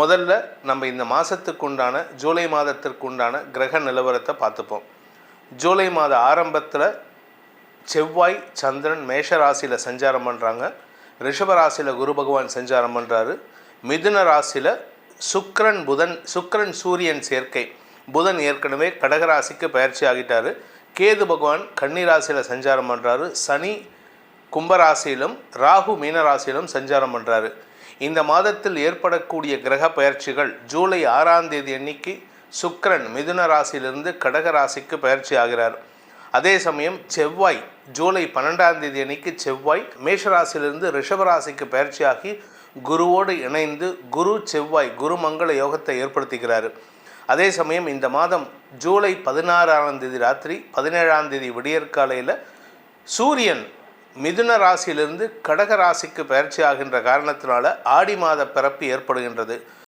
முதல்ல நம்ம இந்த மாதத்துக்கு உண்டான ஜூலை மாதத்திற்கு உண்டான கிரக நிலவரத்தை பார்த்துப்போம். ஜூலை மாத ஆரம்பத்தில் செவ்வாய் சந்திரன் மேஷ ராசியில் சஞ்சாரம் பண்ணுறாங்க ரிஷப ராசியில் குரு பகவான் சஞ்சாரம் பண்ணுறாரு மிதுன ராசியில் சுக்கிரன் புதன் சுக்ரன் சூரியன் சேர்க்கை. புதன் ஏற்கனவே கடகராசிக்கு பயிற்சி ஆகிட்டாரு. கேது பகவான் கன்னிராசியில் சஞ்சாரம் பண்ணுறாரு சனி கும்பராசியிலும் ராகு மீனராசியிலும் சஞ்சாரம் பண்ணுறாரு இந்த மாதத்தில் ஏற்படக்கூடிய கிரக பயிற்சிகள் ஜூலை ஆறாம் தேதி அன்னைக்கு சுக்கரன் மிதுன ராசியிலிருந்து கடக ராசிக்கு பயிற்சி ஆகிறார். அதே சமயம் செவ்வாய் ஜூலை பன்னெண்டாம் தேதி அன்னைக்கு செவ்வாய் மேஷராசியிலிருந்து ரிஷபராசிக்கு பயிற்சியாகி குருவோடு இணைந்து குரு செவ்வாய் குரு மங்கள யோகத்தை ஏற்படுத்துகிறார். அதே சமயம் இந்த மாதம் ஜூலை பதினாறாம் தேதி ராத்திரி பதினேழாம் தேதி விடியற்காலையில் சூரியன் மிதுன ராசியிலிருந்து கடக ராசிக்கு பயிற்சி ஆகின்ற காரணத்தினால ஆடி மாத பிறப்பு ஏற்படுகின்றது.